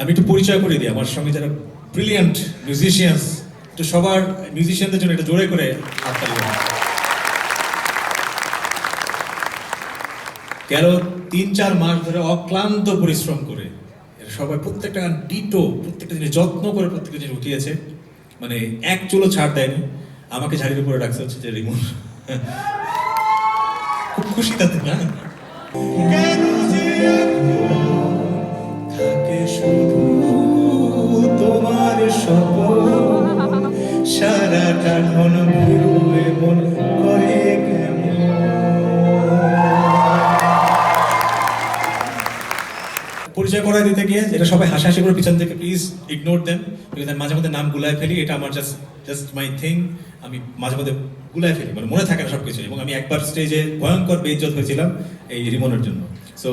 আমি একটু পরিচয় করে দিই, আমার সঙ্গে যারা ব্রিলিয়ান্ট মিউজিশিয়ানস একটু সবার মিউজিশিয়ানদের জন্য একটু জোরে করে হাততালি গেল তিন, চার মাস ধরে অক্লান্ত পরিশ্রম করে? সবাই প্রত্যেকটা গান ডিটো প্রত্যেকটা জিনিস যত্ন করে প্রত্যেকটা জিনিস উঠিয়েছে। মানে এক চুলো ছাড় দেয়নি। আমাকে ঝাড়ির উপরে রাখছে হচ্ছে যে রিমন খুব খুশি তাতে, না? তোমার সারাটা ঘন পরিচয় করায় দিতে গিয়ে, যেটা সবাই হাসাহাসি করে পিছন থেকে প্লিজ ইগনোর দেন বিকজ মাঝে মধ্যে নাম গুলায় ফেলি, এটা আমার জাস্ট জাস্ট মাই থিং আমি মাঝে মধ্যে গুলায় ফেলি মানে মনে থাকে না সবকিছু এবং আমি একবার স্টেজে ভয়ঙ্কর বেইজ্জত হয়েছিলাম এই রিমনের জন্য। সো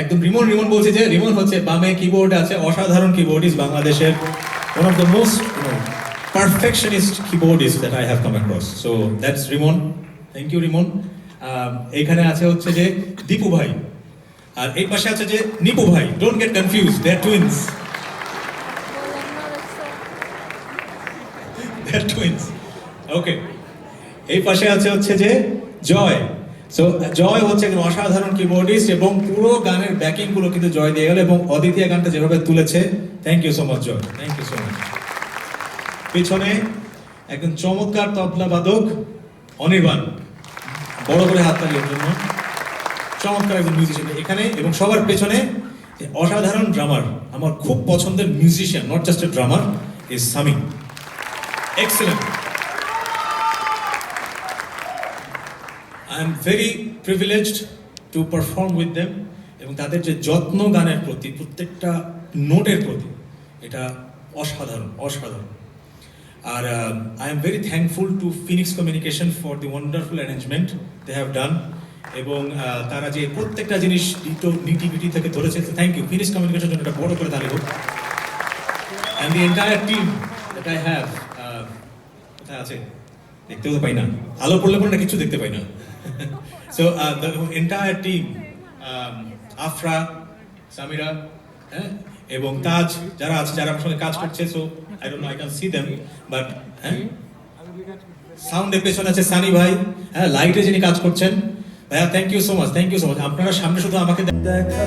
একদম রিমন রিমন বলছে যে, রিমন হচ্ছে বামে কিবোর্ড আছে, অসাধারণ কিবোর্ডিস্ট বাংলাদেশের one of the most perfectionist keyboardist that I have come across so that's Rimon thank you Rimon. এইখানে আছে হচ্ছে যে দীপু ভাই। আর এই পাশে আছে যে নিপু ভাই don't get confuse they are twins they are twins okay এই পাশে আছে হচ্ছে যে জয়. সো জয় হচ্ছে একজন অসাধারণ কিবোর্ডিস্ট এবং পুরো গানের ব্যাকিংগুলো কিন্তু জয় দিয়ে গেল এবং অদ্বিতীয় গানটা যেভাবে তুলেছে thank you so much Joy. Thank you so much পিছনে একজন চমৎকার তবলা বাদক, অনির্বাণ। বড় করে হাত তালির জন্য। চমৎকার একজন মিউজিশিয়ান এখানে এবং সবার পেছনে অসাধারণ ড্রামার আমার খুব পছন্দের musician not just a drummer is Sami excellent I am very privileged to perform with them এবং তাদের যে যত্ন গানের প্রতি, প্রত্যেকটা নোটের প্রতি, এটা অসাধারণ অসাধারণ। আর I am very thankful to Phoenix communication for the wonderful arrangement they have done এবং তারা যে প্রত্যেকটা জিনিস নিটিভিটি থেকে ধরেছে থ্যাংক ইউ ফিনিক্স কমিউনিকেশন জন্য একটা বড় করে হোক। And the entire team that I have কোথায় আছে? দেখতেও তো পাই না। আলো পড়লে পরে না কিছু দেখতে পাই না। So entire team Afra, Samira হ্যাঁ এবং তাজ যারা আছে, যারা আমার সঙ্গে কাজ করছে so I don't know I can see them but হ্যাঁ সাউন্ডের পেছনে আছে সানি ভাই হ্যাঁ লাইটে যিনি কাজ করছেন ভাইয়া thank you so much thank you so much আপনারা সামনে শুধু আমাকে দেখা